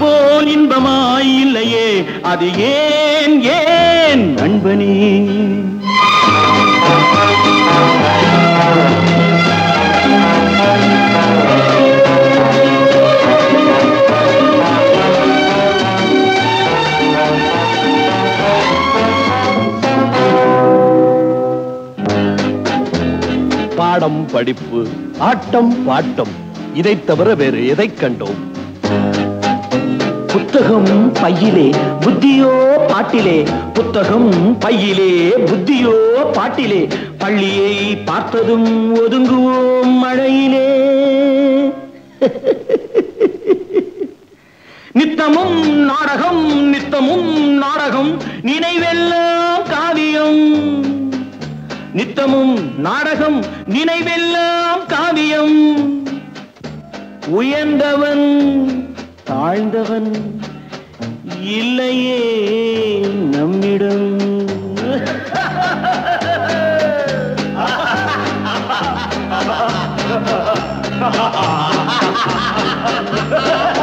போல் இன்பமாய் இல்லையே அது ஏன் ஏன் நண்பனே? பாடம் படிப்பு ஆட்டம் பாட்டம். இதைத் தவிர வேறு எதைக் கண்டோம்? புத்தகம் பையிலே புத்தியோ பாட்டிலே. புத்தகம் பையிலே புத்தியோ பாட்டிலே. பள்ளியை பார்த்ததும் ஒதுங்குவோம் மழையிலே. நித்தமும் நாடகம் நித்தமும் நாடகம் நினைவெல்லாம் காவியம். நித்தமும் நாடகம் நினைவெல்லாம் காவியம். உயர்ந்தவன் தாழ்ந்தவன் இல்லையே நம்மிடம்.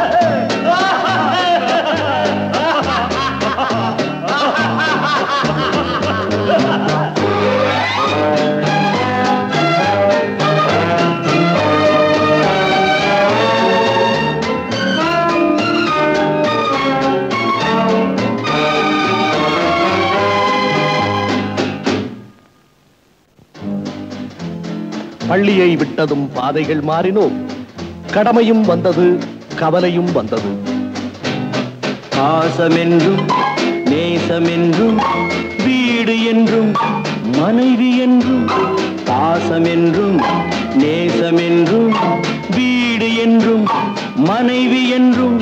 பள்ளியை விட்டதும் பாதைகள் மாறினோம் கடமையும் வந்தது கவலையும் வந்தது. பாசமென்றும் நேசமென்றும் வீடு என்றும் மனைவி என்றும் பாசமென்றும் நேசமென்றும் வீடு என்றும் மனைவி என்றும்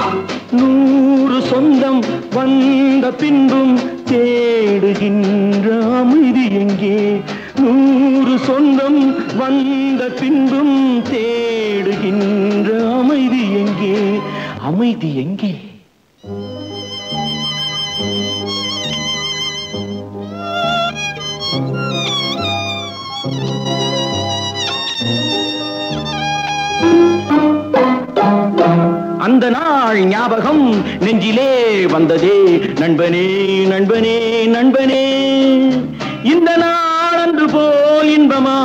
நூறு சொந்தம் வந்த பின்பும் தேடுகின்ற அமைதி எங்கே? நூறு சொந்தம் வந்த பின்பும் தேடுகின்ற அமைதி எங்கே? அமைதி எங்கே? அந்த நாள் ஞாபகம் நெஞ்சிலே வந்ததே. நண்பனே நண்பனே நண்பனே. இந்த நாள் அன்று போல் இன்பமா?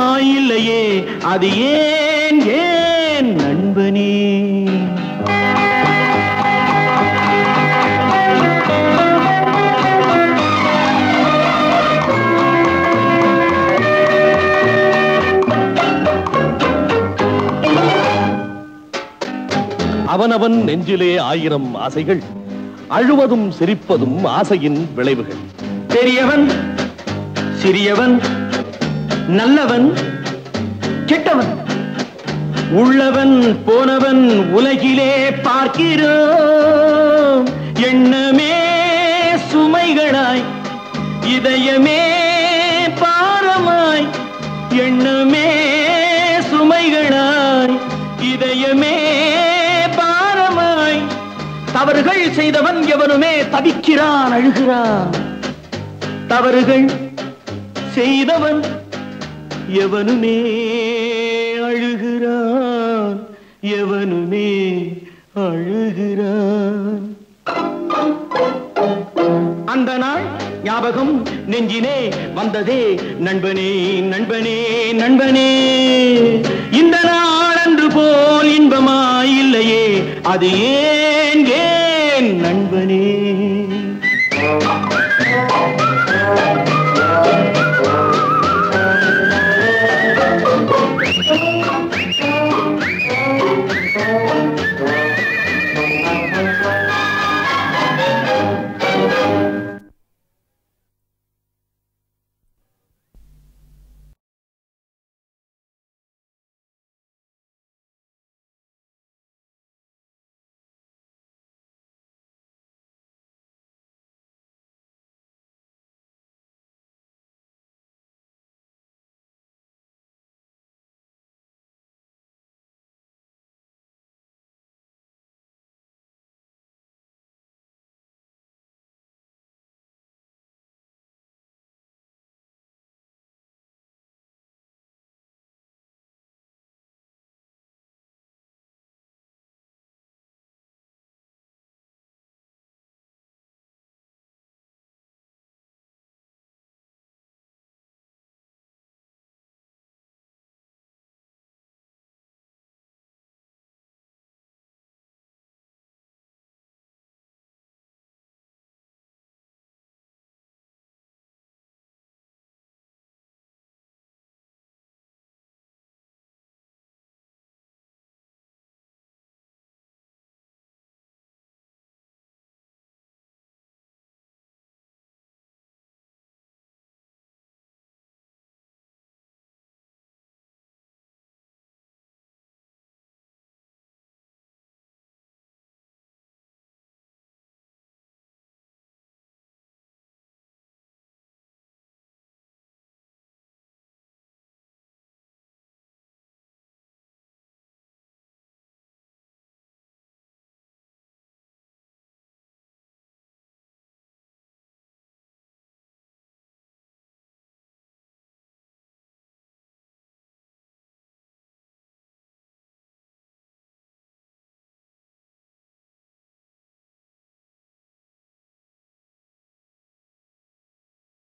அது ஏன் ஏன் நண்பனே அவனவன் நெஞ்சிலே ஆயிரம் ஆசைகள் அழுவதும் சிரிப்பதும் ஆசையின் விளைவுகள். பெரியவன் சிறியவன் நல்லவன் கெட்டவன். உள்ளவன் போனவன் உலகிலே பார்க்கிறோம். எண்ணமே சுமைகளாய் இதயமே பாரமாய் எண்ணமே சுமைகளாய் இதயமே பாரமாய். தவறுகள் செய்தவன் எவனுமே தவிக்கிறான் அழுகிறான். தவறுகள் செய்தவன் எவனுமே அழுகிறான் எவனுமே அழுகிறான். அந்த நாள் ஞாபகம் நெஞ்சினே வந்ததே நண்பனே நண்பனே நண்பனே. இந்த நாள் அது ஏன் ஏன் நண்பனே?